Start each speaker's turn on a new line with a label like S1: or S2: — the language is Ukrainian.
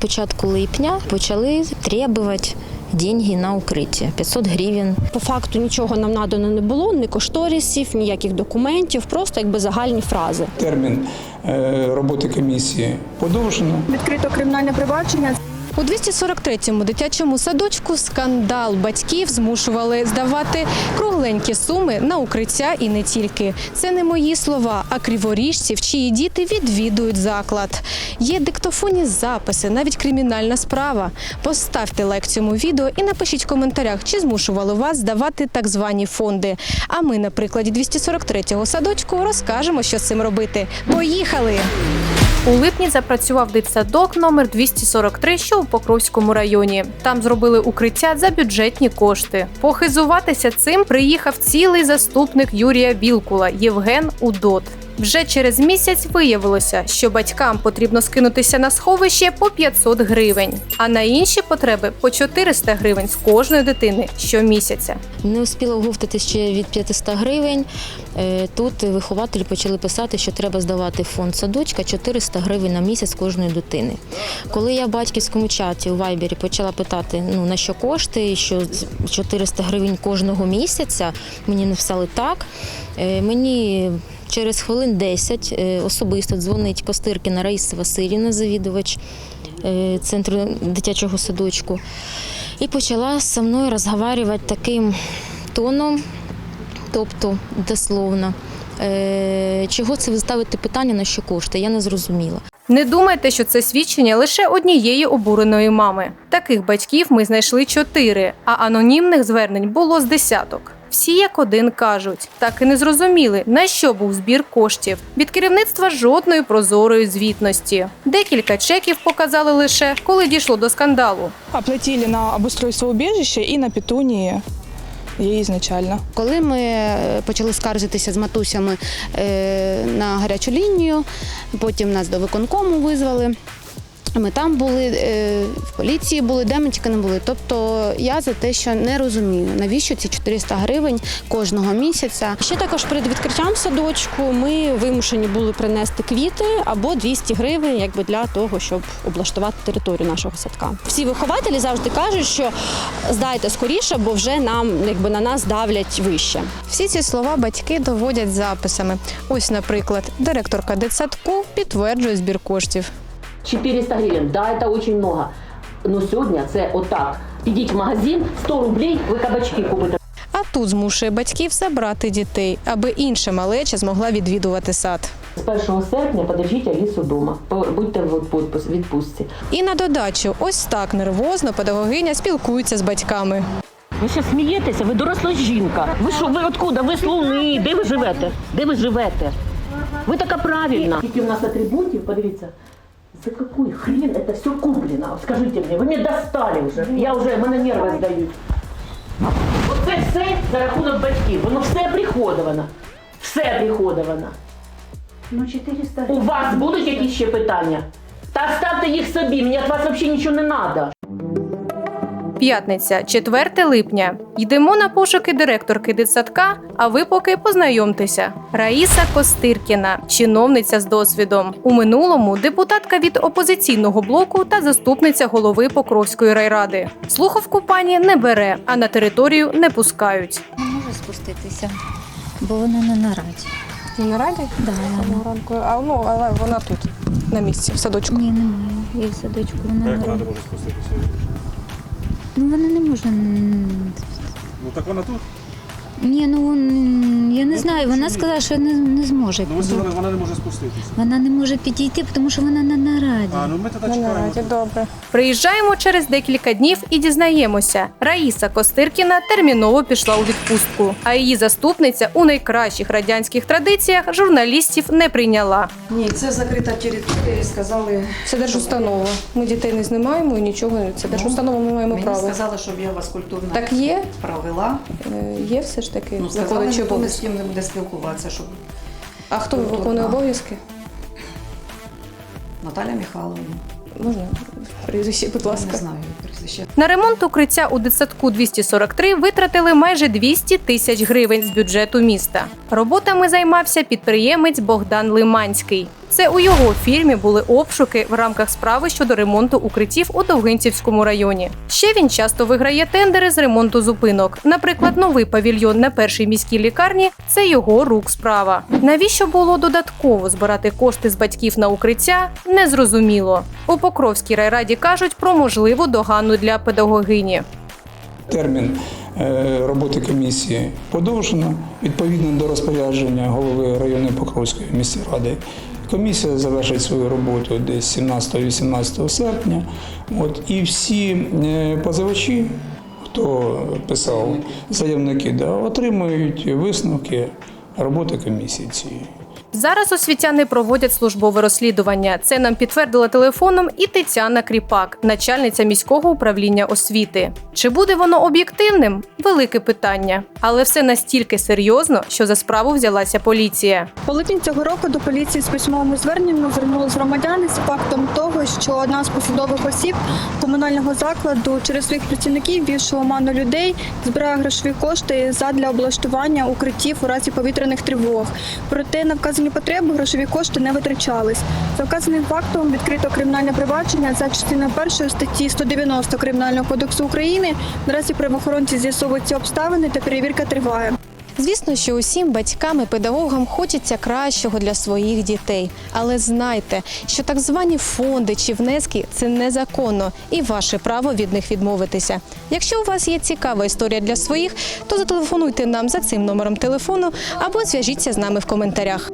S1: початку липня почали требувати деньги на укриття 500 гривень.
S2: По факту нічого нам надано не було, ні кошторисів, ніяких документів, просто якби загальні фрази.
S3: Термін е, роботи комісії подовжено.
S4: Відкрито кримінальне провадження.
S5: У 243-му дитячому садочку скандал батьків змушували здавати кругленькі суми на укриття і не тільки. Це не мої слова, а криворіжців, чиї діти відвідують заклад. Є диктофонні записи, навіть кримінальна справа. Поставте лайк цьому відео і напишіть в коментарях, чи змушували вас здавати так звані фонди. А ми на прикладі 243-го садочку розкажемо, що з цим робити. Поїхали!
S6: У липні запрацював дитсадок номер 243, що у Покровському районі. Там зробили укриття за бюджетні кошти. Похизуватися цим приїхав цілий заступник Юрія Білкула Євген Удот. Вже через місяць виявилося, що батькам потрібно скинутися на сховище по 500 гривень, а на інші потреби по 400 гривень з кожної дитини щомісяця.
S1: Не успіла оговтати ще від 500 гривень. Е, Тут вихователі почали писати, що треба здавати фонд садочка 400 гривень на місяць кожної дитини. Коли я в батьківському чаті у Вайбері почала питати, ну на що кошти, що 400 гривень кожного місяця, мені написали так. Е, Мені через хвилин 10 е, особисто дзвонить Костиркіна Раїса Васильівна, завідувач е, центру дитячого садочку. І почала зі мною розговорювати таким тоном, тобто дословно. Е, Чого це ви ставите питання на що кошти? Я не зрозуміла.
S6: Не думайте, що це свідчення лише однієї обуреної мами. Таких батьків ми знайшли чотири, а анонімних звернень було з десяток. Всі як один кажуть, так і не зрозуміли, на що був збір коштів. Від керівництва жодної прозорої звітності. Декілька чеків показали лише, коли дійшло до скандалу.
S4: Оплатили на обустройство убежища і на питоні її ізначально.
S2: Коли ми е, почали скаржитися з матусями е, на гарячу лінію, потім нас до виконкому визвали. Ми там були, е, в поліції були, де ми тільки не були. Тобто я за те, що не розумію, навіщо ці 400 гривень кожного місяця. Ще також перед відкриттям садочку ми вимушені були принести квіти або 200 гривень, якби для того, щоб облаштувати територію нашого садка. Всі вихователі завжди кажуть, що здайте скоріше, бо вже нам якби на нас давлять вище.
S5: Всі ці слова батьки доводять записами. Ось, наприклад, директорка дитсадку підтверджує збір коштів.
S7: 400 гривень, да, это очень много. Но сьогодні це отак. Підіть в магазин, 100 рублей, ви кабачки купите.
S5: А тут змушує батьків забрати дітей, аби інша малеча змогла відвідувати сад.
S7: З 1 серпня подержіть Алісу вдома. Будьте в відпустці.
S5: І на додачу, ось так нервозно педагогиня спілкується з батьками.
S7: Ви ще смієтеся, ви доросла жінка. Ви що, ви откуда? Ви з Луни, де ви живете? Де ви живете? Ви така правильна. Скільки у нас атрибутів, подивіться. За какой хрен это все куплено? Скажите мне, вы меня достали уже. Я уже, мене нерви здають. Оце все за рахунок батьків. Воно все приходовано. Все приходовано.
S8: Ну, 400
S7: У вас будуть якісь ще питання? Та ставте їх собі, мені від вас взагалі нічого не треба.
S6: П'ятниця, 4 липня. Йдемо на пошуки директорки дитсадка, а ви поки познайомтеся. Раїса Костиркіна, чиновниця з досвідом. У минулому депутатка від опозиційного блоку та заступниця голови Покровської райради. Слухавку пані не бере, а на територію не пускають.
S8: Не може спуститися, бо вона не нараді.
S5: Не нараді?
S8: Да.
S5: ранку. А ну, але вона тут, на місці, в садочку.
S8: Ні, немає. І в садочку вона не робить.
S9: може спуститися?
S8: Ну вона не може.
S9: Ну так вона тут.
S8: Ні, ну я не знаю. Вона сказала, що не, не зможе.
S9: Ну ось вона, вона не може спуститися.
S8: Вона не може підійти, тому що вона на нараді.
S9: А, ну ми тоді чекаємо.
S5: добре.
S6: Приїжджаємо через декілька днів і дізнаємося. Раїса Костиркіна терміново пішла у відпустку, а її заступниця у найкращих радянських традиціях журналістів не прийняла.
S10: Ні, це закрита територія, сказали.
S5: Це держустанова. Ми дітей не знімаємо і нічого. не- Це держустанова, ми маємо
S10: Мені
S5: право.
S10: сказали, щоб я вас культурно
S5: Так є,
S10: провела.
S5: Е, є все ж таки
S10: Ну, сказали,
S5: виконуючі
S10: ніхто ні з
S5: обов'язки.
S10: ким не буде спілкуватися, щоб
S5: А хто
S10: культурно.
S5: виконує обов'язки?
S10: Наталя Михайловна.
S5: Можна прізвище, будь
S10: Я
S5: ласка.
S10: не знаю її прізвище.
S6: На ремонт укриття у дитсадку 243 витратили майже 200 тисяч гривень з бюджету міста. Роботами займався підприємець Богдан Лиманський. Це у його фірмі були обшуки в рамках справи щодо ремонту укриттів у Довгинцівському районі. Ще він часто виграє тендери з ремонту зупинок. Наприклад, новий павільйон на першій міській лікарні це його рук справа. Навіщо було додатково збирати кошти з батьків на укриття? Незрозуміло. У Покровській райраді кажуть про можливу догану для педагогині.
S3: Термін е, роботи комісії подовжено відповідно до розпорядження голови районної Покровської міської ради. Комісія завершить свою роботу десь 17-18 серпня. От, і всі е, позивачі, хто писав заявники, да, отримують висновки роботи комісії цієї.
S6: Зараз освітяни проводять службове розслідування. Це нам підтвердила телефоном і Тетяна Кріпак, начальниця міського управління освіти. Чи буде воно об'єктивним? Велике питання. Але все настільки серйозно, що за справу взялася поліція.
S11: Липні цього року до поліції з письмовим зверненням звернулись громадяни з фактом того, що одна з посадових осіб комунального закладу через своїх працівників вівши в оману людей, збирає грошові кошти задля облаштування укриттів у разі повітряних тривог. Проте на вказані потреби грошові кошти не витрачались. За вказаним фактом відкрито кримінальне провадження за частиною першої статті 190 Кримінального кодексу України. Наразі правоохоронці з'ясовують ці обставини та перевірка триває.
S5: Звісно, що усім батькам і педагогам хочеться кращого для своїх дітей. Але знайте, що так звані фонди чи внески це незаконно і ваше право від них відмовитися. Якщо у вас є цікава історія для своїх, то зателефонуйте нам за цим номером телефону або зв'яжіться з нами в коментарях.